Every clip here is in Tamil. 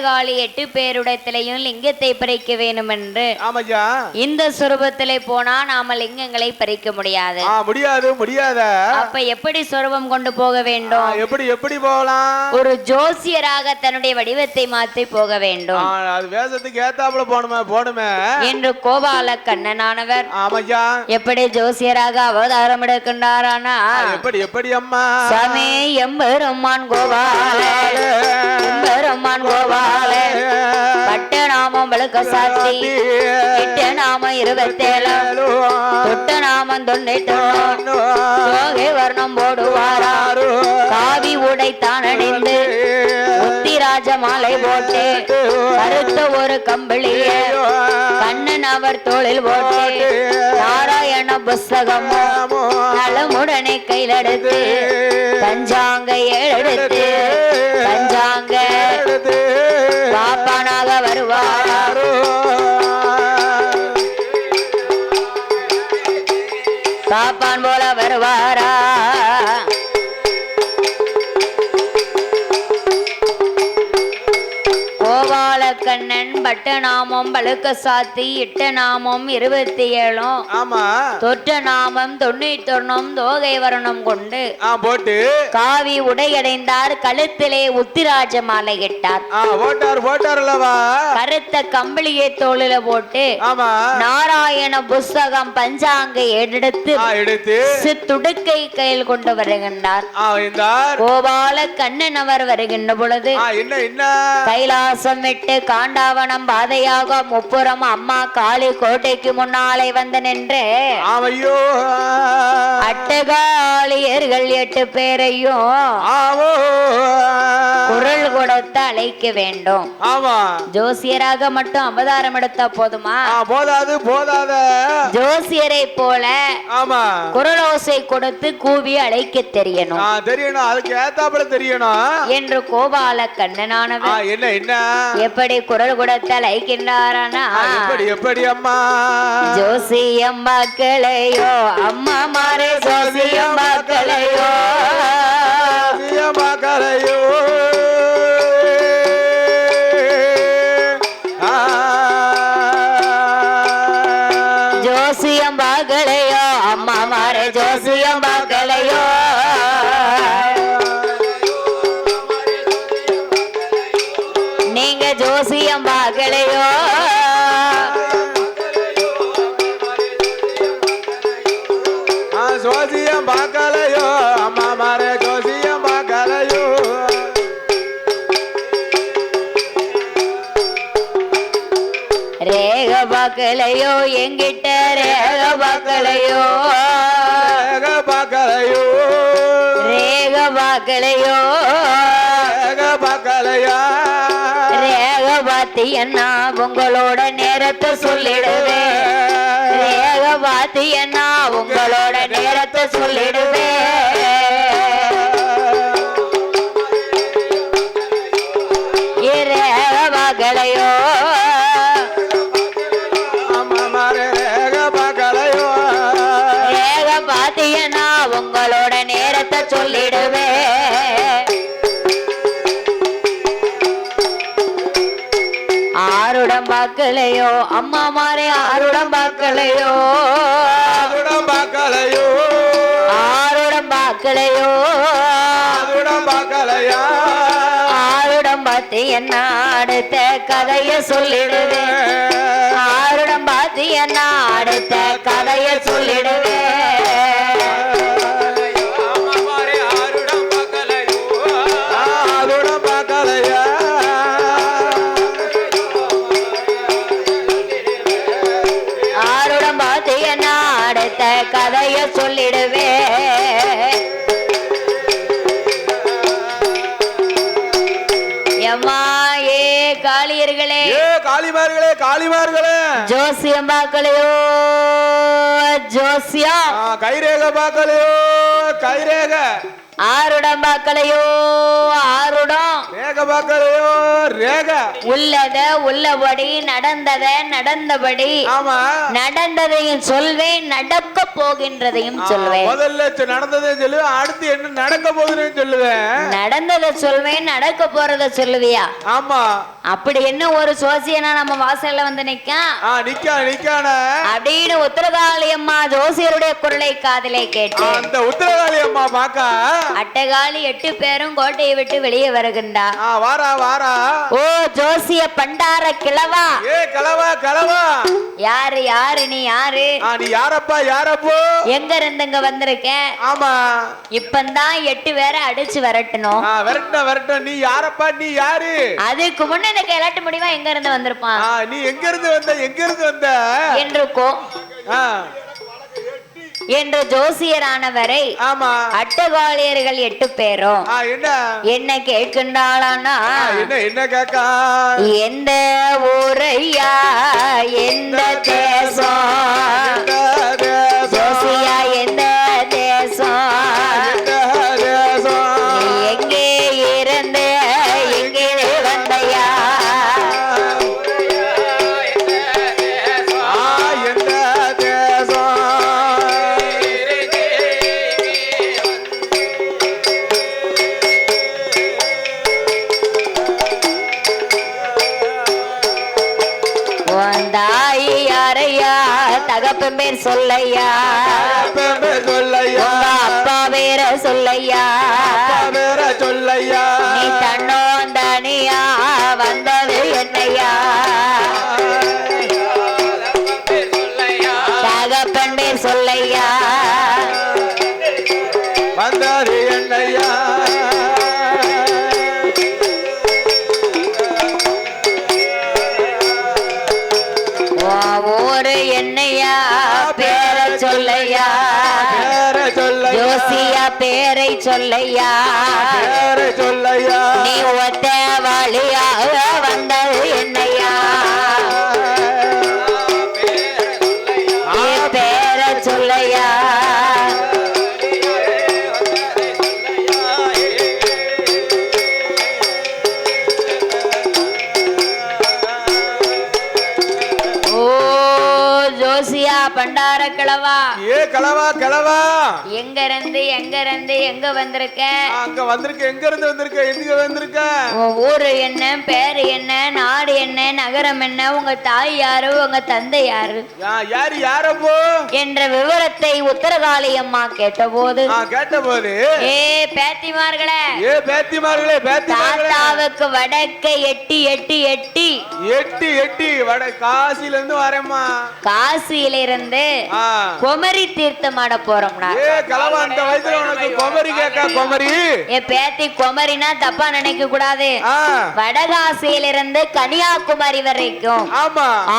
அட்டகாளி எட்டு பேருடத்திலையும் லிங்கத்தை பறிக்க வேண்டும் என்று ஆமாய்யா இந்த சுரூபத்திலே போனா நாம லிங்கங்களை பறிக்க முடியாது. முடியாது முடியாத. அப்ப எப்படி சுரூபம் கொண்டு போக வேண்டும்? எப்படி எப்படி போகலாம்? ஒரு ஜோசியராக தன்னுடைய வடிவத்தை மாற்றி போக வேண்டும். அது வேஷத்துக்கு ஏத்தாப்புல போகணுமே போகணுமே. என்று கோபால கண்ணனானவர் ஆமாய்யா எப்படி ஜோசியராக அவதாரம் எடுக்கின்றாரானா? எப்படி எப்படி அம்மா? சாமி எம்பெருமான் கோபால எம்பெருமான் கோபால. பட்ட நாமம் விளக்க சாத்தி இட்ட நாமம் இருபத்தேழு தொட்ட நாமம் தொண்ணூத்தி சோகை வர்ணம் போடுவாரா. காவி உடைத்தான் அணிந்து உத்திராஜ மாலை போட்டு கருத்த ஒரு கம்பளிய. கண்ணன் அவர் தோளில் போட்டு நாராயண புஸ்தகமும் நலமுடனே கையில் எடுத்து பஞ்சாங்க எடுத்து பஞ்சாங்க பாப்பான் போல வருவாரா? கோபால கண்ணன் பட்ட நாமம் பழுக்க சாத்தி இட்ட நாமம் இருபத்தி ஏழும். ஆமா. தொற்ற நாமம் தொண்ணூத்தொன்னும் தோகை வர்ணம் கொண்டு போட்டு. காவி உடையடைந்தார் கழுத்திலே உத்திராஜ மாலை இட்டார். போட்டார் போட்டார் அல்லவா? கருத்த கம்பளியை தோளில போட்டு ஆமா. நாராயண புஸ்தகம் பஞ்சாங்க எடுத்து எடுத்து. சித்துடுக்கை கையில் கொண்டு வருகின்றார். கோபால கண்ணன் அவர் வருகின்ற பொழுது ஆ என்ன என்ன? கைலாசம் விட்டு காண்டாவனம் பாதையாக முப்புறம் அம்மா காளி கோட்டைக்கு முன்னாலே வந்து நின்று. அட்டகாளியர்கள் எட்டு பேரையும் குரல் கொடுத்து அழைக்க வேண்டும். ஜோசியராக மட்டும் அவதாரம் எடுத்தா போதுமா? போதாது போதாத. ஜோசியரை போல ஆமா. குரலோசை கொடுத்து கூவி அழைக்க தெரியணும். தெரியணும். அதுக்கு ஏத்தாப்புல தெரியணும். என்று கோபால கண்ணனானவர். என்ன என்ன? எப்படி குரல் கொடுத்து அழைக்கின்றாரானா ஆ, எப்படி எப்படி அம்மா? ஜோசியம் மக்களையோ அம்மா மாறே ஜோசியம் மக்களையோ. மகளையோ ஜோசியம் மகளையோ அம்மா மாறே ஜோசியம் மக்களையோ. பார்க்கலையோ எங்கிட்ட ரேக பார்க்கலையோ பார்க்கலையோ ரேக பார்க்கலையோ பார்க்கலையா ரேக பாத்தியன்னா உங்களோட நேரத்தை சொல்லிடுவேன் ரேக பாத்தியன்னா உங்களோட நேரத்தை சொல்லிடுவேன் பார்க்கலையோ அம்மா மாறே ஆருடம் பார்க்கலையோ அதுடம் பார்க்கலையோ ஆருடம் பார்க்கலையோ அதுடம் பார்க்கலையா ஆருடம் பார்த்து என்ன அடுத்த கதைய சொல்லிடுவே ஆருடம் பார்த்து என்ன அடுத்த கதைய சொல்லிடுவே காளியர்களே ஏ காளிமார்களே காளிமார்களே. ஜோசியம் பார்க்கலையோ ஜோசியா. ஆ, கைரேக பார்க்கலையோ கைரேக. ஆருடம் பார்க்கலையோ ஆருடம். ரேக பார்க்கலையோ ரேக. உள்ளத உள்ளபடி நடந்தத நடந்தபடி. ஆமா. நடந்ததையும் சொல்வேன் நடக்க போகின்றதையும் சொல்வேன். முதல்ல நடந்ததே சொல்லுவேன் அடுத்து என்ன நடக்க போகுதுன்னு சொல்லுவேன் நடந்ததை சொல்வேன் நடக்க போறத சொல்லுவியா? ஆமா. அப்படி என்ன ஒரு சோசியனா நம்ம வாசல்ல வந்து நிக்கான் ஆ நிக்கா நிக்கான. அப்படின்னு உத்தரகாளி அம்மா ஜோசியருடைய குரலை காதிலே கேட்டு. அந்த உத்தரகாளி அம்மா பாக்கா. அட்டகாளி எட்டு பேரும் கோட்டையை விட்டு வெளியே வருகின்றா. வாரா வாரா. ஓ ஜோசிய பண்டார கிழவா. ஏ கலவா கலவா யாரு யாரு நீ யாரு? நீ யாரப்பா யாரப்போ? எங்க இருந்து இங்க வந்திருக்க? ஆமா. இப்பந்தான் எட்டு பேரை அடிச்சு விரட்டணும். விரட்ட விரட்ட நீ யாரப்பா நீ யாரு? அதுக்கு முன்ன எனக்கு எலாட்டு முடிவா எங்க இருந்து வந்திருப்பான்? நீ எங்க இருந்து வந்த? எங்க இருந்து வந்த? என்றுக்கோ. என்று ஜோசியரானவரை ஆமா. அட்டகாளியர்கள் எட்டு பேரும். என்ன? கேட்கின்றாளானா? என்ன என்ன கேக்கா எந்த ஊரையா? எந்த தேசம்? உன் தாய் யாரையா? தகப்பன் பேர் சொல்லையா? சொல்லையா? அப்பா பேர சொல்லையா? பேர சொல்லையா? நீ தன்னோன் தனியா வந்தது என்னையா? தகப்பன் பேர் சொல்லையா? வந்தாரு. பேரை சொல்லையா? பேர சொல்லையா? நீ ஒத்த கலவா கலவா. எங்க இருந்து எங்க இருந்து எங்க வந்திருக்க அங்க வந்திருக்க எங்க இருந்து வந்திருக்க எங்க வந்திருக்க? ஊரு என்ன பேரு என்ன நாடு என்ன நகரம் என்ன உங்க தாய் யாரு உங்க தந்தை யாரு? யாரு யாரப்போ? என்ற விவரத்தை உத்தரகாளி அம்மா கேட்டபோது ஆ கேட்ட போது ஏ பேத்திமார்களே ஏ பேத்திமார்களே தாத்தாவுக்கு வடக்க எட்டி எட்டி எட்டி. எட்டி எட்டி வட காசில இருந்து வரேம்மா. காசியில இருந்து குமரி தீர்த்தமாட போறோம்னா ஏ பேத்தி குமரினா தப்பா நினைக்க கூடாது. ஆ. வடகாசியில இருந்து கன்னியாகுமரி வரைக்கும்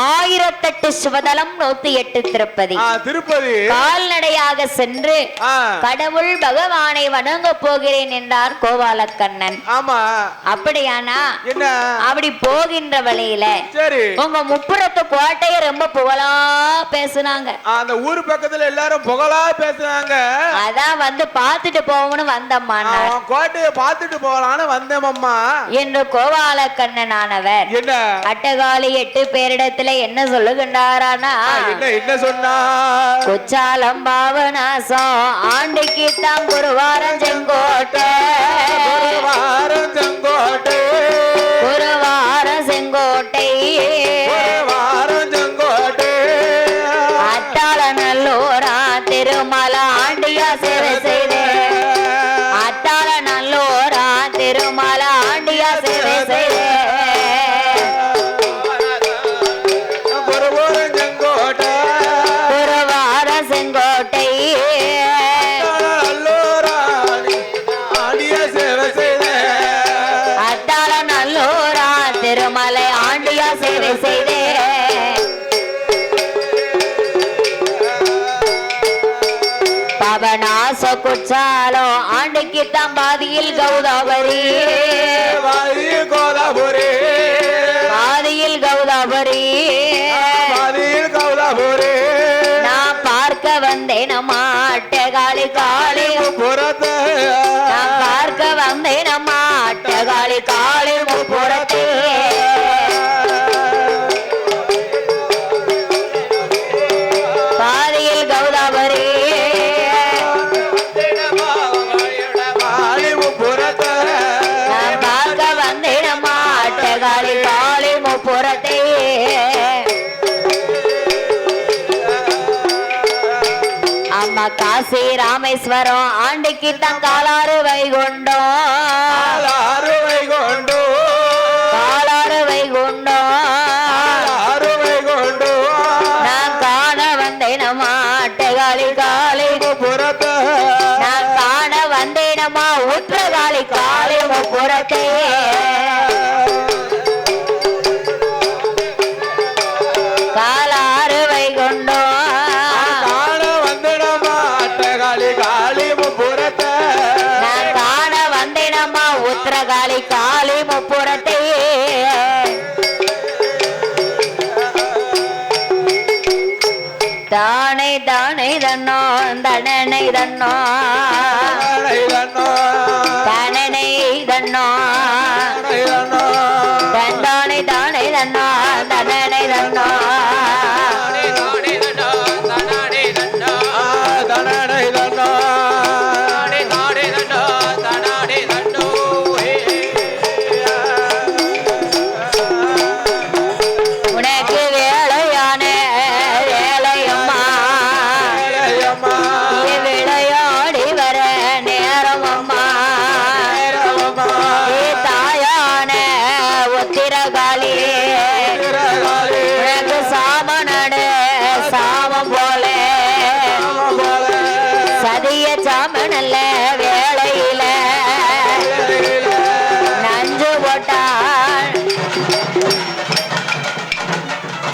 ஆயிரத்தெட்டு சிவதலம் நூத்தி எட்டு திருப்பதி. திருப்பதி. கால்நடையாக சென்று கடவுள் பகவானை வணங்க போகிறேன் என்றார் கோபாலக்கண்ணன். ஆமா. அப்படியானா? என்ன? அப்படி போகின்ற வழியில உங்க முப்புறத்து கோட்டையை ரொம்ப புகழா பேசுனாங்க. அந்த ஊர் பக்கத்துல எல்லாரும் புகழா பேசுனாங்க. அதான் வந்து பார்த்துட்டு போவோம்னு வந்தம்மா கோட்டையை பார்த்துட்டு போகலான்னு வந்தேமம்மா என்று கோபாலக்கண்ணன் ஆனவர் என்ன? அட்டகாளி எட்டு பேரிடத்துல என்ன சொல்லுகின்றாரானா? என்ன என்ன சொன்னா? குச்சாலம் பாவநாசம் ஆண்டுக்கு தான் குருவாரம் செங்கோட்டை. வாரம் செங்கோட்டை. குருவாரம் செங்கோட்டை. வாரம் செங்கோட்டை. அத்தாள நல்லூரா திருமல ஆண்டியா சேவை செய்தே. திருமலை ஆண்டியா சேவை செய்தே. பவனாச குச்சாலம் ஆண்டுக்கு தம்பாதியில் கௌதாபரி. வாரி கோலாபுரி பாதியில் கௌதாபரி. வாரியில் கோலாபுரி நான் பார்க்க வந்தேன் அம்மா அட்டகாளி காளி. புறத்தை ராமேஸ்வரம் ஆண்டிக்கு தங்காலாறு வைகுண்டம் அருவை கொண்டு காலாறு வைகுண்டம் அருவை கொண்டு நான் காண வந்தேனம்மா அட்டைகாலி காளி. புறத்த நான் காண வந்தேனம்மா உற்றகாலி காளி முப்புறத்தே காலாறு வந்தேனம்மா உத்திரகாளி காளி முப்புறத்தே தானை தானே தன்னோ தனனை தன்னோ